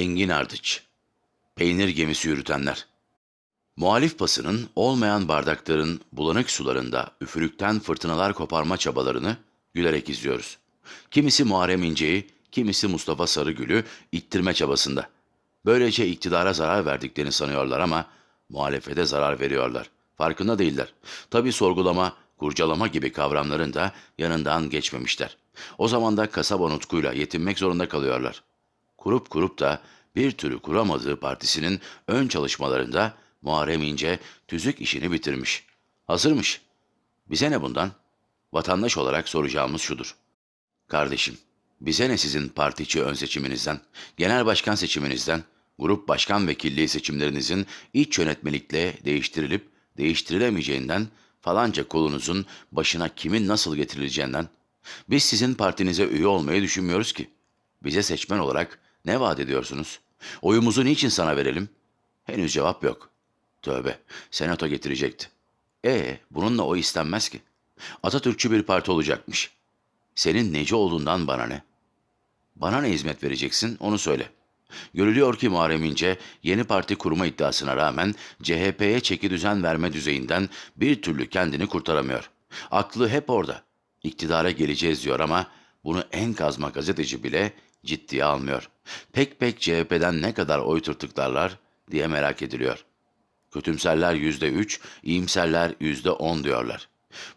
Engin Ardıç Peynir gemisi yürütenler Muhalif basının olmayan bardakların bulanık sularında üfürükten fırtınalar koparma çabalarını gülerek izliyoruz. Kimisi Muharrem İnce'yi, kimisi Mustafa Sarıgül'ü ittirme çabasında. Böylece iktidara zarar verdiklerini sanıyorlar ama muhalefete zarar veriyorlar. Farkında değiller. Tabii sorgulama, kurcalama gibi kavramların da yanından geçmemişler. O zaman da kasaba nutkuyla yetinmek zorunda kalıyorlar. Kurup kurup da bir türlü kuramadığı partisinin ön çalışmalarında Muharrem İnce tüzük işini bitirmiş. Hazırmış. Bize ne bundan? Vatandaş olarak soracağımız şudur. Kardeşim, bize ne sizin parti içi ön seçiminizden, genel başkan seçiminizden, grup başkan vekilliği seçimlerinizin iç yönetmelikle değiştirilip değiştirilemeyeceğinden, falanca kolunuzun başına kimin nasıl getirileceğinden. Biz sizin partinize üye olmayı düşünmüyoruz ki. Bize seçmen olarak ne vaat ediyorsunuz? Oyumuzu niçin sana verelim? Henüz cevap yok. Tövbe, senato getirecekti. E bununla o istenmez ki. Atatürkçü bir parti olacakmış. Senin neci olduğundan bana ne? Bana ne hizmet vereceksin onu söyle. Görülüyor ki Muharrem İnce yeni parti kurma iddiasına rağmen CHP'ye çeki düzen verme düzeyinden bir türlü kendini kurtaramıyor. Aklı hep orada. İktidara geleceğiz diyor ama bunu en kazma gazeteci bile ciddiye almıyor. Pek pek CHP'den ne kadar oy tırtıklarlar diye merak ediliyor. Kötümserler yüzde üç, iyimserler yüzde on diyorlar.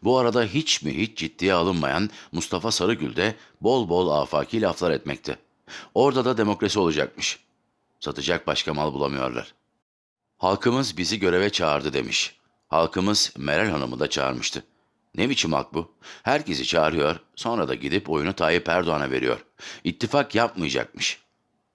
Bu arada hiç mi hiç ciddiye alınmayan Mustafa Sarıgül de bol bol afaki laflar etmekte. Orada da demokrasi olacakmış. Satacak başka mal bulamıyorlar. Halkımız bizi göreve çağırdı demiş. Halkımız Meral Hanım'ı da çağırmıştı. Ne biçim halk bu? Herkesi çağırıyor, sonra da gidip oyunu Tayyip Erdoğan'a veriyor. İttifak yapmayacakmış.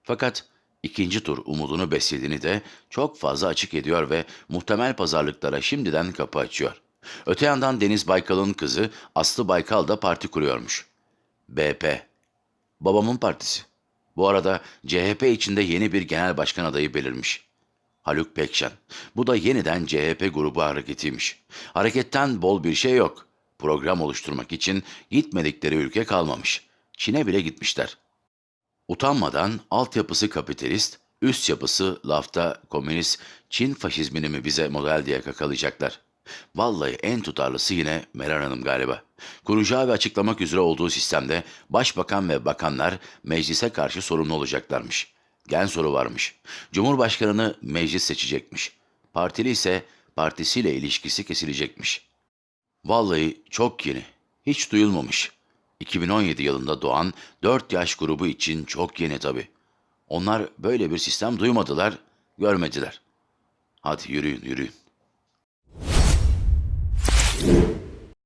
Fakat ikinci tur umudunu beslediğini de çok fazla açık ediyor ve muhtemel pazarlıklara şimdiden kapı açıyor. Öte yandan Deniz Baykal'ın kızı Aslı Baykal da parti kuruyormuş. BP. Babamın partisi. Bu arada CHP içinde yeni bir genel başkan adayı belirmiş. Haluk Pekşen. Bu da yeniden CHP grubu hareketiymiş. Hareketten bol bir şey yok. Program oluşturmak için gitmedikleri ülke kalmamış. Çin'e bile gitmişler. Utanmadan altyapısı kapitalist, üst yapısı lafta komünist Çin faşizmini mi bize model diye kakalayacaklar. Vallahi en tutarlısı yine Meral Hanım galiba. Kuracağı ve açıklamak üzere olduğu sistemde başbakan ve bakanlar meclise karşı sorumlu olacaklarmış. Gen soru varmış. Cumhurbaşkanını meclis seçecekmiş. Partili ise partisiyle ilişkisi kesilecekmiş. Vallahi çok yeni. Hiç duyulmamış. 2017 yılında doğan 4 yaş grubu için çok yeni tabii. Onlar böyle bir sistem duymadılar, görmediler. Hadi yürüyün, yürüyün.